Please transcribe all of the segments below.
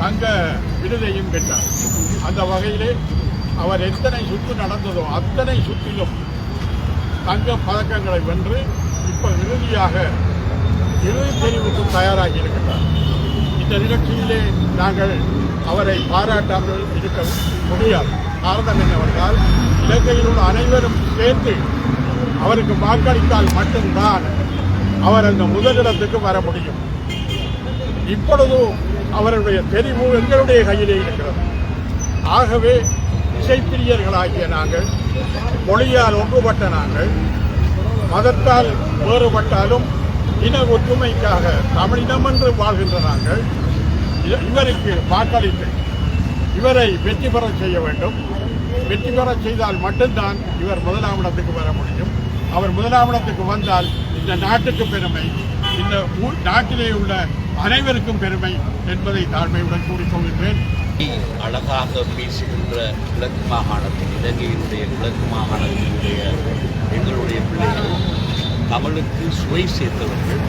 தங்க விடுதையும் பெற்றார். அந்த வகையிலே அவர் எத்தனை சுற்று நடந்ததோ அத்தனை சுற்றிலும் தங்க பதக்கங்களை வென்று இப்போ இறுதியாக இறுதி தெரிவுக்கு தயாராகி இருக்கின்றார். இந்த நிகழ்ச்சியிலே நாங்கள் அவரை பாராட்டாமல் இருக்க முடியாது. காரணம் என்னவென்றால் இலங்கையில் உள்ள அனைவரும் சேர்ந்து அவருக்கு வாக்களித்தால் மட்டும்தான் அவர் அந்த முதலிடத்துக்கு வர முடியும். இப்பொழுதும் அவருடைய தெரிவு எங்களுடைய கையிலே இருக்கிறது. ஆகவே இசைப்பிரியர்களாகிய நாங்கள் மொழியால் ஒன்றுபட்ட நாங்கள் மதத்தால் வேறுபட்டாலும் இன ஒற்றுமைக்காக தமிழினம் என்று வாழ்கின்ற நாங்கள் இவருக்கு வாக்களித்து இவரை வெற்றி பெற செய்ய வேண்டும். வெற்றி பெற செய்தால் மட்டும்தான் இவர் முதலாம் இடத்துக்கு வர முடியும். அவர் முதலாவடத்துக்கு வந்தால் இந்த நாட்டுக்கு பெருமை இந்த நாட்டிலே உள்ள அனைவருக்கும் பெருமை என்பதை தாழ்மையுடன் கூறிக்கொள்கின்றேன். அழகாக பேசுகின்ற கிழக்கு மாகாணத்தின் இலங்கையினுடைய கிழக்கு மாகாணத்தினுடைய எங்களுடைய பிள்ளைகள் தமிழுக்கு சுவை சேர்த்தவர்கள்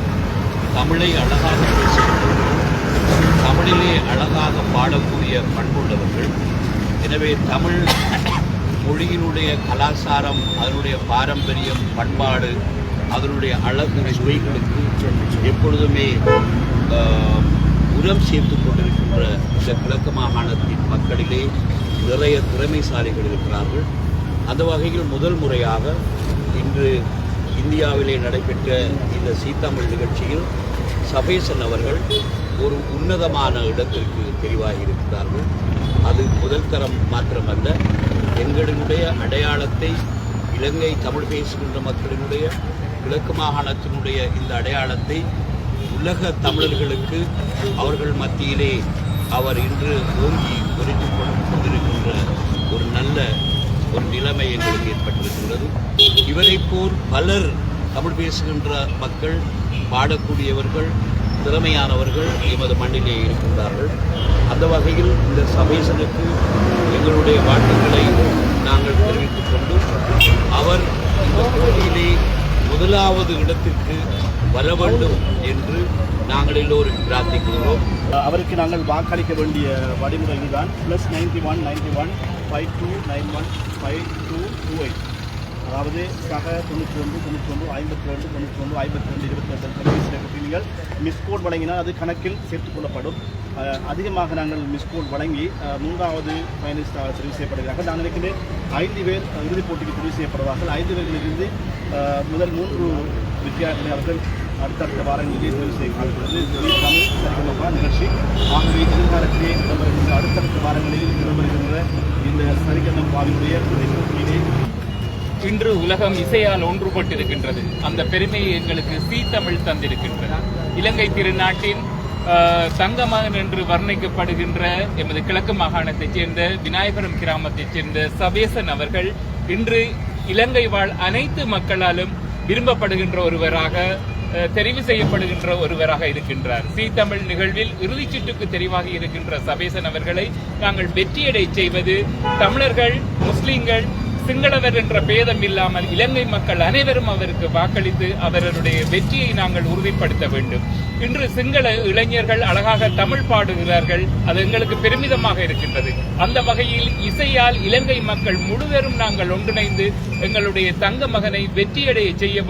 தமிழை அழகாக பேசுகின்றவர்கள் தமிழிலே அழகாக பாடக்கூடிய பண்புள்ளவர்கள். எனவே தமிழ் மொழியினுடைய கலாச்சாரம் அதனுடைய பாரம்பரியம் பண்பாடு அதனுடைய அழகு சுவைகளுக்கு எப்பொழுதுமே உரம் சேர்த்து கொண்டிருக்கின்ற இந்த கிழக்கு மாகாணத்தின் மக்களிலே நிறைய திறமைசாலிகள் இருக்கிறார்கள். அந்த வகையில் முதல் முறையாக இன்று இந்தியாவிலே நடைபெற்ற இந்த சீத்தமிழ் நிகழ்ச்சியில் சபேசன் அவர்கள் ஒரு உன்னதமான இடத்திற்கு தெரிவாகி இருக்கிறார்கள் அது முதல் தரம் மாத்திரமல்ல. எங்களுடைய அடையாளத்தை இலங்கை தமிழ் பேசுகின்ற மக்களினுடைய கிழக்கு மாகாணத்தினுடைய இந்த அடையாளத்தை உலக தமிழர்களுக்கு அவர்கள் மத்தியிலே அவர் இன்று ஓங்கி உரைத்து கொண்டிருக்கின்ற ஒரு நல்ல ஒரு நிலைமை எங்களுக்கு ஏற்பட்டிருக்கின்றது. இவரைப் போல் பலர் தமிழ் பேசுகின்ற மக்கள் பாடக்கூடியவர்கள் திறமையானவர்கள் எமது மண்ணிலே இருக்கின்றார்கள். அந்த வகையில் இந்த சபேசனுக்கு எங்களுடைய வாழ்த்துக்களை நாங்கள் தெரிவித்துக் கொண்டு அவர் இந்த போட்டியிலே முதலாவது இடத்திற்கு வர வேண்டும் என்று நாங்கள் எல்லோரும் பிரார்த்திக்கிறோம். அவருக்கு நாங்கள் வாக்களிக்க வேண்டிய வழிமுறை இதுதான். Plus ninety one ninety one five two nine one five two two eight அதாவது சக தொண்ணூற்றி ஒன்று தொண்ணூற்றி ஒன்று ஐம்பத்தி ரெண்டு தொண்ணூற்றி ஒன்று ஐம்பத்தி ரெண்டு இருபத்தி ரெண்டு தொலைபேசி நீங்கள் மிஸ் கோட் வழங்கினால் அது கணக்கில் சேர்த்துக்கொள்ளப்படும் அதிகமாக நாங்கள் மிஸ் கோட் வழங்கி மூன்றாவது பயணிஸ்ட் தெரிவு செய்யப்படுகிறார்கள். நான் நினைக்கிறேன் ஐந்து பேர் இறுதிப் போட்டிக்கு தெரிவு செய்யப்படுவார்கள். ஐந்து பேர்களிலிருந்து முதல் மூன்று வித்தியார்த்தியாளர்கள் அடுத்தடுத்த வாரங்களிலே தெரிவு செய்யப்படுகிறது தமிழ் சரிகமபா நிகழ்ச்சி. ஆகவே எதிர்காலத்திலே இடம்பெறுகின்ற அடுத்தடுத்த வாரங்களில் இடம்பெறுகின்ற இந்த சரிகமபாவினுடைய இந்த இன்று உலகம் இசையால் ஒன்றுபட்டிருக்கின்றது. அந்த பெருமையை எங்களுக்கு சீ தமிழ் தந்திருக்கின்றது. இலங்கை திருநாட்டின் ஆஹ், தங்கமகன் என்று வர்ணிக்கப்படுகின்ற எமது கிழக்கு மாகாணத்தைச் சேர்ந்த விநாயகரம் கிராமத்தைச் சேர்ந்த சபேசன் அவர்கள் இன்று இலங்கை வாழ் அனைத்து மக்களாலும் விரும்பப்படுகின்ற ஒருவராக தெரிவு செய்யப்படுகின்ற ஒருவராக இருக்கின்றார். சீ தமிழ் நிகழ்வில் இறுதிச் சுற்றுக்கு தெரிவாகி இருக்கின்ற சபேசன் அவர்களை நாங்கள் வெற்றியடை செய்வது தமிழர்கள் முஸ்லிம்கள் சிங்களவர் என்ற பேதம் இல்லாமல் இலங்கை மக்கள் அனைவரும் அவருக்கு வாக்களித்து அவருடைய வெற்றியை நாங்கள் உறுதிப்படுத்த வேண்டும். இன்று சிங்கள இளைஞர்கள் அழகாக தமிழ் பாடுகிறார்கள். அது எங்களுக்கு பெருமிதமாக இருக்கின்றது. அந்த வகையில் இசையால் இலங்கை மக்கள் முழுவதும் நாங்கள் ஒன்றிணைந்து எங்களுடைய தங்க மகனை வெற்றியடைய செய்ய வேண்டும்.